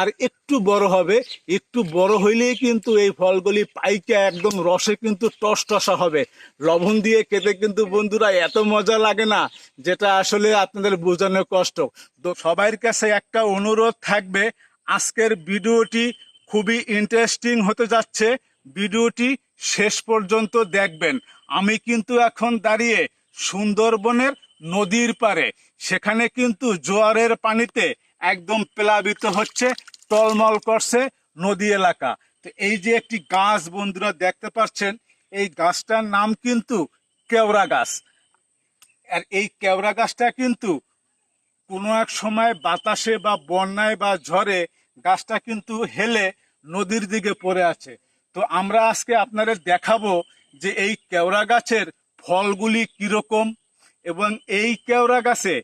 আর একটু বড় হবে, একটু বড় হইলেই কিন্তু এই ফলগুলি পাইকে একদম রসে কিন্তু টস টসা হবে। লবণ দিয়ে খেতে কিন্তু বন্ধুরা এত মজা লাগে না, যেটা আসলে আপনাদের বোঝানো কষ্ট। তো সবার কাছে একটা অনুরোধ থাকবে, আজকের ভিডিওটি খুবই ইন্টারেস্টিং হতে যাচ্ছে। ভিডিওটি শেষ পর্যন্ত দেখবেন। আমি কিন্তু এখন দাঁড়িয়ে সুন্দরবনের নদীর পারে সেখানে কিন্তু জোয়ারের পানিতে একদম প্লাবিত হচ্ছে। টলমল করছে নদী এলাকা। তো এই যে একটি গাছ বন্ধুরা দেখতে পাচ্ছেন, এই গাছটার নাম কিন্তু কেওড়া গাছ। আর এই কেওড়া গাছটা কিন্তু কোনো এক সময় বাতাসে বা বন্যায় বা ঝড়ে গাছটা কিন্তু হেলে নদীর দিকে পড়ে আছে। তো আমরা আজকে আপনাদের দেখাবো যে এই কেওড়া গাছের ফলগুলি কীরকম এবং এই কেওড়া গাছে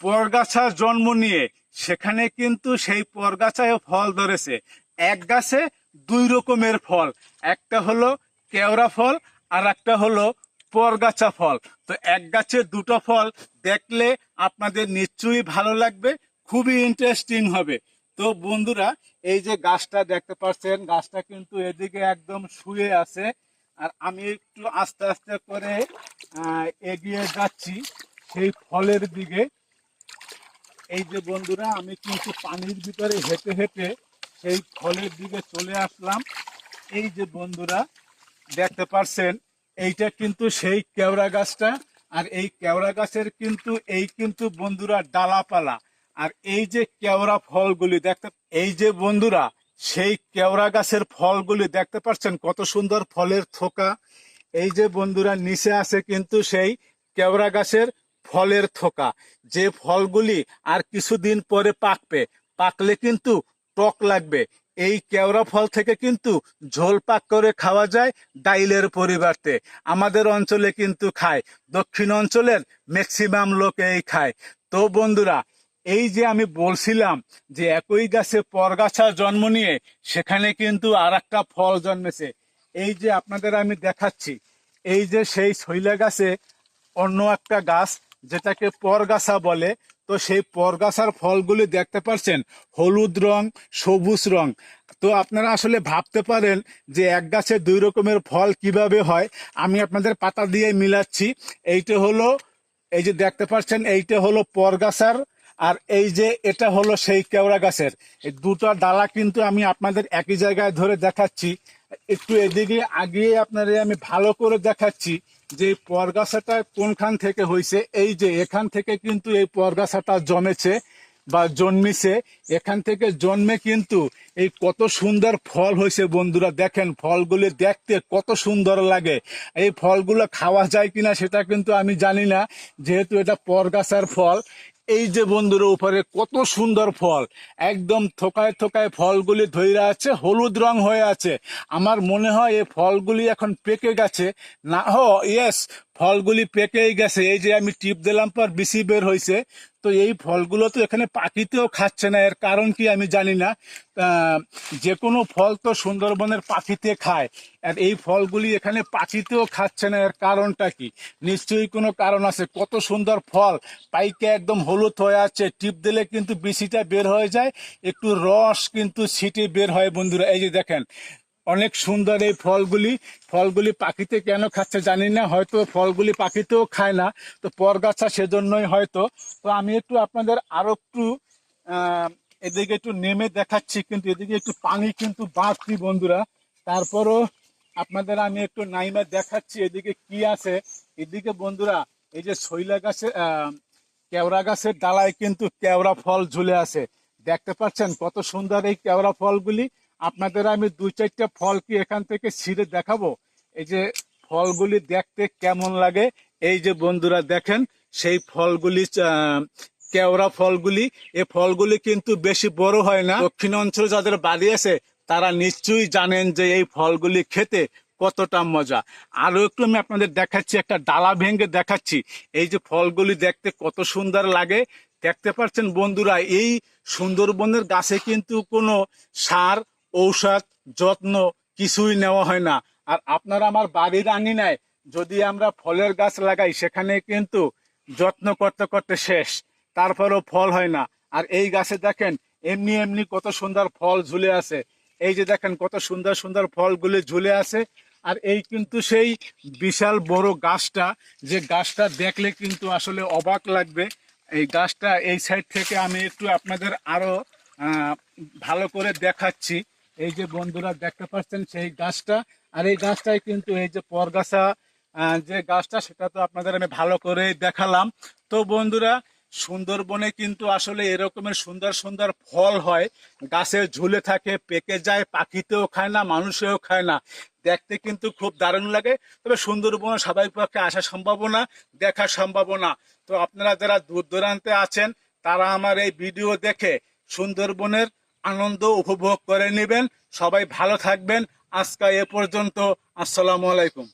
পরগাছা জন্ম নিয়ে সেখানে কিন্তু সেই পরগাছায় ফল ধরেছে। এক গাছে দুই রকমের ফল। একটা হলো কেওড়া ফল আর একটা হলো পরগাছা ফল। তো এক গাছে দুটো ফল দেখলে আপনাদের নিশ্চয়ই ভালো লাগবে, খুবই ইন্টারেস্টিং হবে। তো বন্ধুরা, এই যে গাছটা দেখতে পাচ্ছেন, গাছটা কিন্তু এদিকে একদম শুয়ে আছে। আর আমি একটু আস্তে আস্তে করে এগিয়ে যাচ্ছি সেই ফলের দিকে। এই যে বন্ধুরা, আমি কিন্তু পানির ভিতরে হেঁটে হেঁটে সেই ফলের দিকে চলে আসলাম। এই যে বন্ধুরা, দেখতে পারছেন, এইটা কিন্তু সেই কেওড়া গাছটা, আর এই কেওড়া গাছের কিন্তু, এই কিন্তু বন্ধুরা ডালাপালা। আর এই যে কেওড়া ফলগুলি, দেখতে, এই যে বন্ধুরা, সেই কেওড়া গাছের ফলগুলি, দেখতে পাচ্ছেন কত সুন্দর ফলের থোকা। এই যে বন্ধুরা, নিচে আছে কিন্তু সেই কেওড়া গাছের ফলের থোকা। যে ফলগুলি আর কিছুদিন পরে পাকবে, পাকলে কিন্তু টক লাগবে। এই কেওড়া ফল থেকে কিন্তু ঝোল পাক করে খাওয়া যায় ডাইলের পরিবর্তে। আমাদের অঞ্চলে কিন্তু খায়, দক্ষিণ অঞ্চলের ম্যাক্সিমাম লোক এই খায়। তো বন্ধুরা, এই যে আমি বলছিলাম যে একই গাছে পরগাছা জন্ম নিয়ে, সেখানে কিন্তু আর একটা ফল জন্মেছে। এই যে আপনাদের আমি দেখাচ্ছি, এই যে সেই শৈলা গাছে অন্য একটা গাছ যেটাকে পরগাছা বলে, তো সেই পরগাছার ফলগুলি দেখতে পাচ্ছেন হলুদ রং, সবুজ রং। তো আপনারা আসলে ভাবতে পারেন যে এক গাছে দুই রকমের ফল কীভাবে হয়। আমি আপনাদের পাতা দিয়ে মিলাচ্ছি। এইটা হলো, এই যে দেখতে পাচ্ছেন, এইটা হলো পরগাছার আর এই যে এটা হলো সেই কেওড়া গাছের। এই দুটো ডালা কিন্তু আমি আপনাদের একই জায়গায় ধরে দেখাচ্ছি। একটু এদিকে আগিয়ে আপনাদের আমি ভালো করে দেখাচ্ছি যে পরগাছাটা কোনখান থেকে হয়েছে এই যে এখান থেকে কিন্তু এই পরগাছাটা জমেছে বা জন্মিছে। এখান থেকে জন্মে কিন্তু এই কত সুন্দর ফল হয়েছে বন্ধুরা, দেখেন ফলগুলি দেখতে কত সুন্দর লাগে। এই ফলগুলো খাওয়া যায় কিনা সেটা কিন্তু আমি জানি না, যেহেতু এটা পরগাছার ফল। এই যে বন্ধুর, উপরে কত সুন্দর ফল। একদম থোকায় থোকায় ফলগুলি ধৈরা আছে, হলুদ রং হয়ে আছে। আমার মনে হয় এই ফলগুলি এখন পেকে গেছে। না, হ ইয়েস ফলগুলি পেকেই গেছে। এই যে আমি টিপ দিলাম, পর বেশি বের হয়েছে তো এই ফলগুলো তো এখানে পাখিতেও খাচ্ছে না। এর কারণ কি আমি জানি না। যে কোনো ফল তো সুন্দরবনের পাখিতে খায়। আর এই ফলগুলি এখানে পাখিতেও খাচ্ছে না। এর কারণটা কি? নিশ্চয়ই কোনো কারণ আছে। কত সুন্দর ফল। পাইকে একদম হলুদ হয়ে আছে। টিপ দিলে কিন্তু বিসিটা বের হয়ে যায়। একটু রস কিন্তু ছিটে বের হয় বন্ধুরা। এই যে দেখেন অনেক সুন্দর এই ফলগুলি। ফলগুলি পাখিতে কেন খাচ্ছে জানি না, হয়তো ফলগুলি পাখিতেও খায় না, তো পরগাছা সেজন্যই হয়তো। তো আমি একটু আপনাদের আরও একটু এদিকে একটু নেমে দেখাচ্ছি, কিন্তু এদিকে একটু পানি কিন্তু বাড়ছি বন্ধুরা। তারপরও আপনাদের আমি একটু নাইমে দেখাচ্ছি, এদিকে কি আছে। এদিকে বন্ধুরা, এই যে শৈলা গাছে কেওড়া গাছের ডালায় কিন্তু কেওড়া ফল ঝুলে আছে। দেখতে পাচ্ছেন কত সুন্দর এই কেওড়া ফলগুলি। আপনাদের আমি দুই চারটা ফল কি এখান থেকে ছিঁড়ে দেখাবো? এই যে ফলগুলি দেখতে কেমন লাগে? এই যে বন্ধুরা দেখেন, সেই ফলগুলি কেওড়া ফলগুলি, এ ফলগুলি কিন্তু বেশি বড় হয় না। দক্ষিণ অঞ্চলে যাদের বাড়ি আছে, তারা নিশ্চয়ই জানেন যে এই ফলগুলি খেতে কতটা মজা। আরও একটু আমি আপনাদের দেখাচ্ছি, একটা ডালা ভেঙে দেখাচ্ছি। এই যে ফলগুলি দেখতে কত সুন্দর লাগে। দেখতে পাচ্ছেন বন্ধুরা, এই সুন্দরবনের গাছে কিন্তু কোনো সার ঔষধ যত্ন কিছুই নেওয়া হয় না। আর আপনারা আমার বাড়ির আনি নাই যদি আমরা ফলের গাছ লাগাই সেখানে কিন্তু যত্ন করতে করতে শেষ। তারপরেও ফল হয় না। আর এই গাছে দেখেন এমনি এমনি কত সুন্দর ফল ঝুলে আছে। এই যে দেখেন কত সুন্দর সুন্দর ফলগুলি ঝুলে আছে। আর এই কিন্তু সেই বিশাল বড় গাছটা যে গাছটা দেখলে কিন্তু আসলে অবাক লাগবে। এই গাছটা এই সাইড থেকে আমি একটু আপনাদের আরও আহ, ভালো করে দেখাচ্ছি। এই যে বন্ধুরা দেখতে পাচ্ছেন সেই গাছটা, আর এই গাছটাই কিন্তু এই যে পরগাছা যে গাছটা, সেটা তো আপনাদের আমি ভালো করে দেখালাম। তো বন্ধুরা, সুন্দরবনে কিন্তু আসলে এরকমের সুন্দর সুন্দর ফল হয়। গাছে ঝুলে থাকে, পেকে যায়, পাখিতেও খায় না, মানুষেও খায় না। দেখতে কিন্তু খুব দারুণ লাগে। তবে সুন্দরবনে সবাই পক্ষে আসা সম্ভাবনা দেখা সম্ভাবনা তো আপনারা যারা দূর দূরান্তে আছেন, তারা আমার এই ভিডিও দেখে সুন্দরবনের আনন্দ উপভোগ করে নেবেন। সবাই ভালো থাকবেন। আজকে এ পর্যন্ত। আসসালামু আলাইকুম।